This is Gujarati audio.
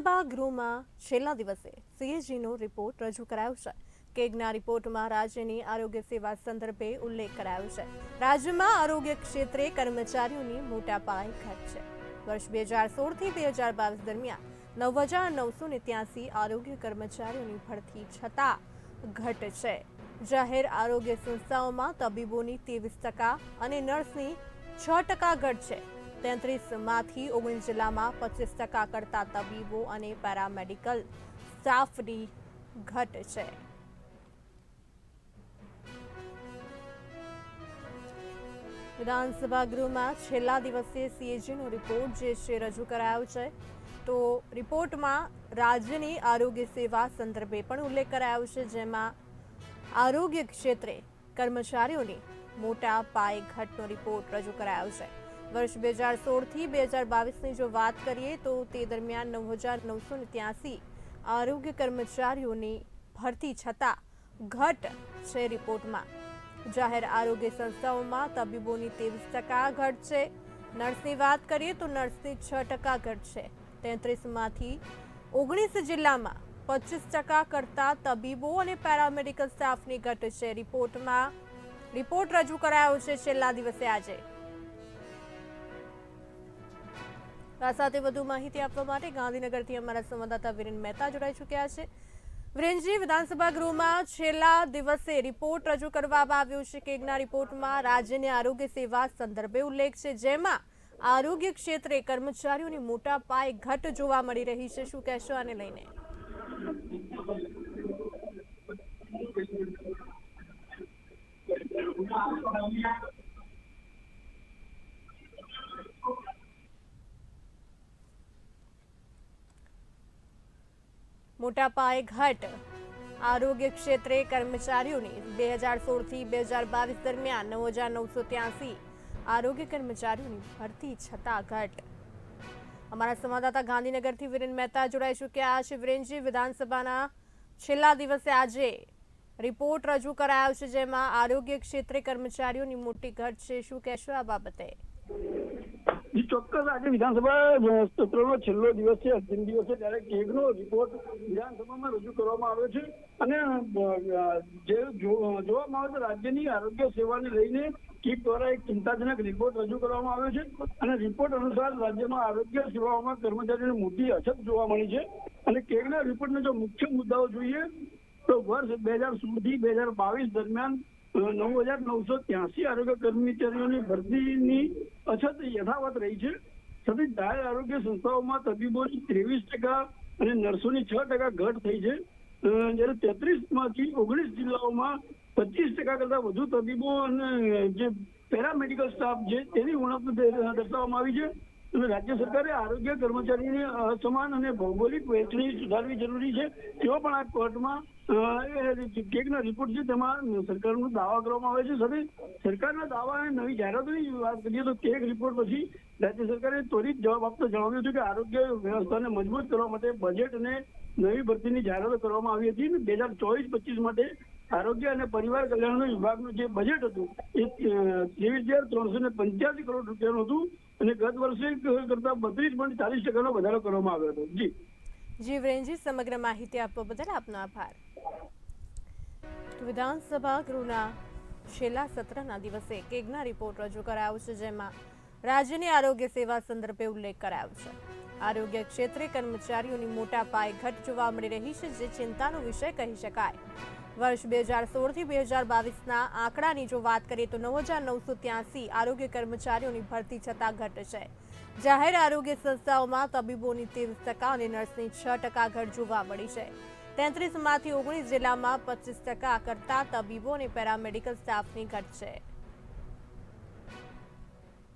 વિધાનસભા ગૃહમાં છેલ્લા દિવસે સીએજીનો રિપોર્ટ રજૂ કરાયો છે. કેગના રિપોર્ટમાં રાજ્યની આરોગ્ય સેવા સંદર્ભે ઉલ્લેખ કરાયો છે. રાજ્યમાં આરોગ્ય ક્ષેત્રે કર્મચારીઓની મોટા પાયે ઘટ છે. વર્ષ બે હજાર સોળથી બે હજાર બાવીસ દરમિયાન નવ હજાર નવસો ને ત્યાસી આરોગ્ય કર્મચારીઓની ભરતી છતાં ઘટ છે. જાહેર આરોગ્ય સંસ્થાઓમાં તબીબોની ત્રેવીસ ટકા અને નર્સની છ ટકા ઘટ છે. તેત્રીસમાંથી ઓગણીસ જિલ્લામાં પચીસ ટકા કરતા તબીબો અને પેરામેડિકલ સ્ટાફની ઘટ છે. વિધાનસભા ગૃહમાં છેલ્લા દિવસે સીએજીનો રિપોર્ટ જે છે રજૂ કરાયો છે, તો રિપોર્ટમાં રાજ્યની આરોગ્ય સેવા સંદર્ભે પણ ઉલ્લેખ કરાયો છે, જેમાં આરોગ્ય ક્ષેત્રે કર્મચારીઓની મોટા પાયે ઘટનો રિપોર્ટ રજૂ કરાયો છે. વર્ષ બે હજાર સોળથી બે હજાર બાવીસની જો વાત કરીએ તો તે દરમિયાન નવ હજાર નવસો ને ત્યાસી આરોગ્ય કર્મચારીઓની ભરતી છતાં ઘટ છે રિપોર્ટમાં. જાહેર આરોગ્ય સંસ્થાઓમાં તબીબોની ત્રેવીસ ટકા ઘટ છે. નર્સની વાત કરીએ તો નર્સની છ ટકા ઘટ છે. તેત્રીસમાંથી ઓગણીસ જિલ્લામાં પચીસ ટકા કરતાં તબીબો અને પેરામેડિકલ સ્ટાફની ઘટ છે રિપોર્ટમાં. રિપોર્ટ રજૂ કરાયો છે છેલ્લા દિવસે આજે. આ સાથે વધુ માહિતી આપવા માટે ગાંધીનગરથી અમારા સંવાદદાતા વિરેન મહેતા જોડાઈ ચૂક્યા છે. વિરેનજી, વિધાનસભા ગૃહમાં છેલ્લા દિવસે રિપોર્ટ રજૂ કરવામાં આવ્યો છે કેગના રિપોર્ટમાં રાજ્યની આરોગ્ય સેવા સંદર્ભે ઉલ્લેખ છે, જેમાં આરોગ્ય ક્ષેત્રે કર્મચારીઓની મોટા પાયે ઘટ જોવા મળી રહી છે. શું કહેશો આને લઈને? મોટા પાયે ઘટ. આરોગ્ય ક્ષેત્રે કર્મચારીઓની બે હજાર સોળથી બે હજાર બાવીસ દરમિયાન નવ હજાર નવસો ત્યાસી આરોગ્ય કર્મચારીઓની ભરતી છતાં ઘટ. અમારા સંવાદદાતા ગાંધીનગરથી વિરેન મહેતા જોડાઈ ચૂક્યા છે. વિરેનજી વિધાનસભાના છેલ્લા દિવસે આજે રિપોર્ટ રજૂ કરાયો છે જેમાં આરોગ્ય ક્ષેત્રે કર્મચારીઓની મોટી ઘટ છે. શું કહેશો આ બાબતે? ચોક્કસ આજે વિધાનસભા સત્રનો છેલ્લો દિવસ છે, અંતિમ દિવસ છે, ત્યારે કેગનો રિપોર્ટ વિધાનસભામાં રજૂ કરવામાં આવ્યો છે. અને જે જોવામાં આવે તો રાજ્યની આરોગ્ય સેવાને લઈને કીક દ્વારા એક ચિંતાજનક રિપોર્ટ રજૂ કરવામાં આવ્યો છે. અને રિપોર્ટ અનુસાર રાજ્યમાં આરોગ્ય સેવાઓમાં કર્મચારીઓને મોટી અછત જોવા મળી છે. અને કેગના રિપોર્ટના જો મુખ્ય મુદ્દાઓ જોઈએ, તો વર્ષ બે હજાર સોળથી બે હજાર બાવીસ દરમિયાન નવ હજાર નવસો ત્યાસી આરોગ્ય કર્મચારીઓની ભરતીની અછત યથાવત રહી છે. છતાં જાહેર આરોગ્ય સંસ્થાઓમાં તબીબોની ત્રેવીસ ટકા અને નર્સોની છ ટકા ઘટ થઈ છે. જ્યારે તેત્રીસમાંથી ઓગણીસ જિલ્લાઓમાં પચીસ ટકા કરતા વધુ તબીબો અને જે પેરામેડિકલ સ્ટાફ છે, તેની ઉણપ દર્શાવવામાં આવી છે. રાજ્ય સરકારે આરોગ્ય કર્મચારીની અસમાન અને ભૌગોલિક વહેંચણી સુધારવી જરૂરી છે. તેઓ પણ આ કોર્ટમાં કેકના રિપોર્ટ છે તેમાં સરકારનો દાવા કરવામાં આવે છે. સાથે સરકારના દાવા અને નવી જાહેરાતોની વાત કરીએ તો કેક રિપોર્ટ પછી રાજ્ય સરકારે ત્વરિત જવાબ આપતા જણાવ્યું હતું કે આરોગ્ય વ્યવસ્થાને મજબૂત કરવા માટે બજેટ અને નવી ભરતીની જાહેરાતો કરવામાં આવી હતી. અને બે હજાર ચોવીસ પચીસ માટે આરોગ્ય અને પરિવાર કલ્યાણ વિભાગનું જે બજેટ હતું, એ ત્રેવીસ હજાર ત્રણસો ને પંચ્યાસી કરોડ રૂપિયાનું હતું અને ગત વર્ષે કરતા બત્રીસ પોઈન્ટ ચાલીસ ટકાનો વધારો કરવામાં આવ્યો હતો. જી. જી, વિરેનજી, સમગ્ર માહિતી આપવા બદલ આપનો આભાર. વિધાનસભા ગૃહના છેલ્લા સત્રના દિવસે કેગના રિપોર્ટ રજૂ કરાયો છે, જેમાં રાજ્યની આરોગ્ય સેવા સંદર્ભે ઉલ્લેખ કરાયો છે. આરોગ્ય ક્ષેત્રે કર્મચારીઓની મોટા પાયે ઘટ જોવા મળી રહી છે, જે ચિંતાનો વિષય કહી શકાય. વર્ષ બે હજાર સોળથી બે હજાર બાવીસના આંકડાની જો વાત કરીએ તો નવ હજાર નવસો ત્યાસી આરોગ્ય કર્મચારીઓની ભરતી છતાં ઘટ છે. જાહેર આરોગ્ય સંસ્થાઓમાં તબીબોની ત્રેવીસ ટકા અને નર્સની છ ટકા ઘટ જોવા મળી છે. તેત્રીસમાંથી ઓગણીસ જિલ્લામાં પચીસ ટકા કરતા તબીબો અને પેરામેડિકલ સ્ટાફની ઘટ છે.